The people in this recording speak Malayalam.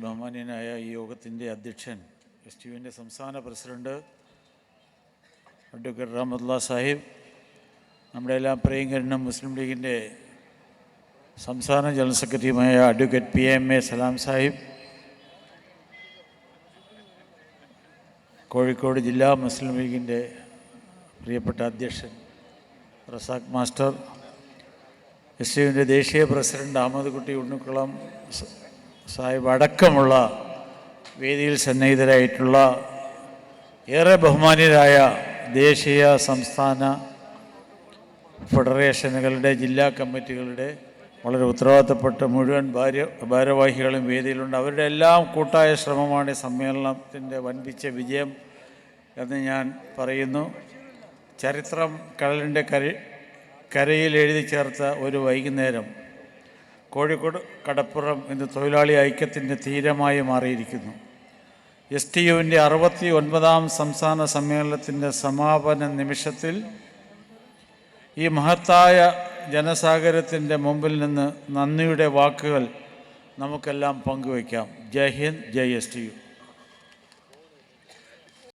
ബഹുമാന്യനായ ഈ യോഗത്തിന്റെ അധ്യക്ഷൻ എസ് ടി യുവിന്റെ സംസ്ഥാന പ്രസിഡന്റ് അഡ്വക്കേറ്റ് റഹ്മത്തുള്ള സാഹിബ് നമ്മുടെ എല്ലാം പ്രിയങ്കരനും മുസ്ലിം ലീഗിന്റെ സംസ്ഥാന ജനറൽ സെക്രട്ടറിയുമായ advocate P M A Salam Sahib Kozhikode ജില്ലാ മുസ്ലിം ലീഗിന്റെ പ്രിയപ്പെട്ട അധ്യക്ഷൻ റസാഖ് മാസ്റ്റർ എസ് യുവിന്റെ ദേശീയ പ്രസിഡന്റ് അഹമ്മദ് കുട്ടി ഉണ്ണിക്കുളം സാഹിബ് അടക്കമുള്ള വേദിയിൽ സന്നിഹിതരായിട്ടുള്ള ഏറെ ബഹുമാന്യരായ ദേശീയ സംസ്ഥാന ഫെഡറേഷനുകളുടെ ജില്ലാ കമ്മിറ്റികളുടെ വളരെ ഉത്തരവാദിത്തപ്പെട്ട മുഴുവൻ ഭാര്യ ഭാരവാഹികളും വേദിയിലുണ്ട്. അവരുടെ എല്ലാം കൂട്ടായ ശ്രമമാണ് ഈ സമ്മേളനത്തിന്റെ വൻപിച്ച വിജയം എന്ന് ഞാൻ പറയുന്നു. ചരിത്രം കടലിന്റെ കര കരയിൽ എഴുതി ചേർത്ത ഒരു വൈകുന്നേരം കോഴിക്കോട് കടപ്പുറം ഇന്ന് തൊഴിലാളി ഐക്യത്തിന്റെ തീരമായി മാറിയിരിക്കുന്നു. എസ് ടി യുവിന്റെ അറുപത്തി ഒൻപതാം സംസ്ഥാന സമ്മേളനത്തിന്റെ സമാപന നിമിഷത്തിൽ ഈ മഹത്തായ ജനസാഗരത്തിന്റെ മുമ്പിൽ നിന്ന് നന്ദിയുടെ വാക്കുകൾ നമുക്കെല്ലാം പങ്കുവയ്ക്കാം. ജയ് ഹിന്ദ് ജയ് എസ് ടി യു.